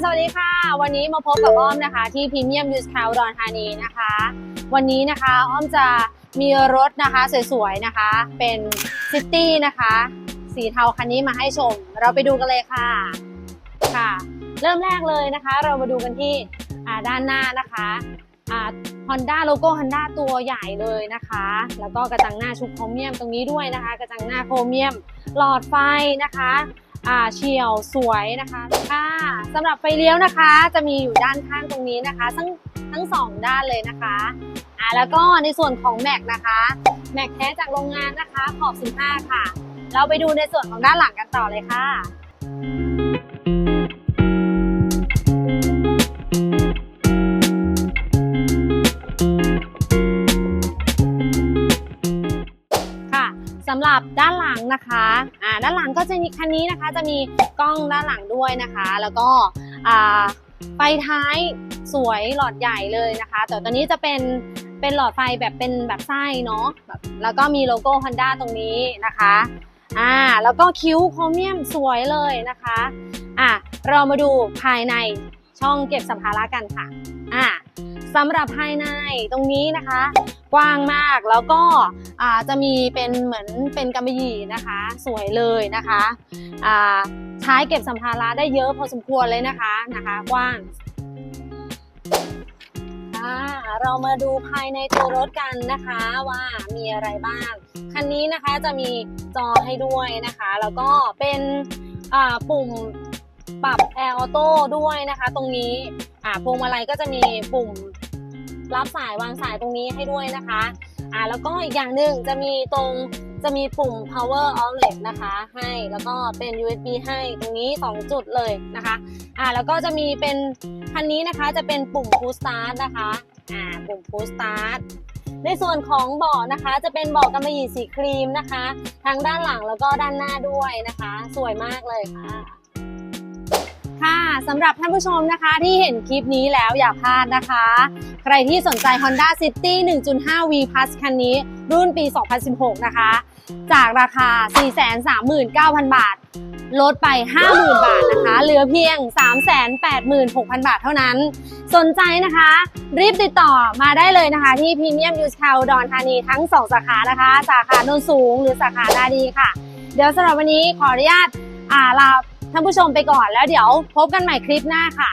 สวัสดีค่ะ วันนี้มาพบกับอ้อมนะคะ ที่พรีเมียมยูสคาวดอนธานีนะคะ วันนี้นะคะอ้อมจะมีรถนะคะ สวยๆนะคะ เป็นซิตี้นะคะ สีเทาคันนี้มาให้ชม เราไปดูกันเลยค่ะค่ะ เริ่มแรกเลยนะคะ เรามาดูกันที่ด้านหน้านะคะฮอ่า Honda โลโก้ Honda ตัวใหญ่เลยนะคะ แล้วก็กระจังหน้าชุบโครเมียมตรงนี้ด้วยนะคะ กระจังหน้าโครเมียมหลอดไฟนะคะ อ่าเฉียวสวยนะคะค่ะสำหรับไฟเลี้ยวนะคะ จะมีอยู่ด้านข้างตรงนี้นะคะ ทั้งทั้งสองด้านเลยนะคะอ่าแล้วก็ในส่วนของแม็กนะคะแม็กแท้จากโรงงานนะคะขอบ 15 ค่ะ เราไปดูในส่วนของด้านหลังกันต่อเลยค่ะค่ะ นหลังนะคะ อ่าด้านหลังก็จะมีคันนี้นะคะ จะมีกล้องด้านหลังด้วยนะคะ แล้วก็อ่าไฟท้ายสวยหลอดใหญ่เลยนะคะ แต่ตอนนี้จะเป็นเป็นหลอดไฟแบบเป็นแบบไส้เนาะแบบแล้วก็มีโลโก้ Honda ตรงนี้นะคะอ่าแล้วก็คิ้วโครเมียมสวยเลยนะคะอะเรามาดูภายในช่องเก็บสัมภาระกันค่ะอ่า สำหรับภายในตรงนี้นะคะ กว้างมากแล้วก็จะมีเป็นเหมือนเป็นกำมะหยี่นะคะ สวยเลยนะคะใช้เก็บสัมภาระได้เยอะพอสมควรเลยนะคะนะคะกว้างเรามาดูภายในตัวรถกันนะคะว่ามีอะไรบ้าง คันนี้นะคะจะมีจอให้ด้วยนะคะ แล้วก็เป็นปุ่มปรับแอร์ออโต้ด้วยนะคะ ตรงนี้พวงมาลัยก็จะมีปุ่ม รับสายวางสายตรงนี้ให้ด้วยนะคะอ่าแล้วก็อีกอย่างหนึ่งจะมีตรงจะมีปุ่ม power outlet นะคะให้แล้วก็เป็น USB ให้ตรงนี้ 2 จุดเลยนะคะอ่าแล้วก็จะมีเป็นคันนี้นะคะจะเป็นปุ่ม push start นะคะอ่าปุ่ม push start ในส่วนของเบาะนะคะจะเป็นเบาะกำมะหยี่สีครีมนะคะ ทั้งด้านหลังแล้วก็ด้านหน้าด้วยนะคะ สวยมากเลยค่ะ ค่ะสำหรับท่านผู้ชมนะคะที่เห็นคลิปนี้แล้วอย่าพลาดนะคะ ใครที่สนใจ Honda City 1.5 V Plus คันนี้ รุ่นปี 2016 นะคะ จากราคา 439,000 บาท ลดไป 50,000 บาทนะคะ เหลือเพียง 386,000 บาทเท่านั้น สนใจนะคะ รีบติดต่อมาได้เลยนะคะ ที่พรีเมียมยูสคาวดอนธานีทั้ง 2 สาขานะคะ สาขาโนนสูงหรือสาขานาดีค่ะ เดี๋ยวสำหรับวันนี้ขออนุญาตอ่าลา ท่านผู้ชมไปก่อนแล้วเดี๋ยวพบกันใหม่คลิปหน้าค่ะ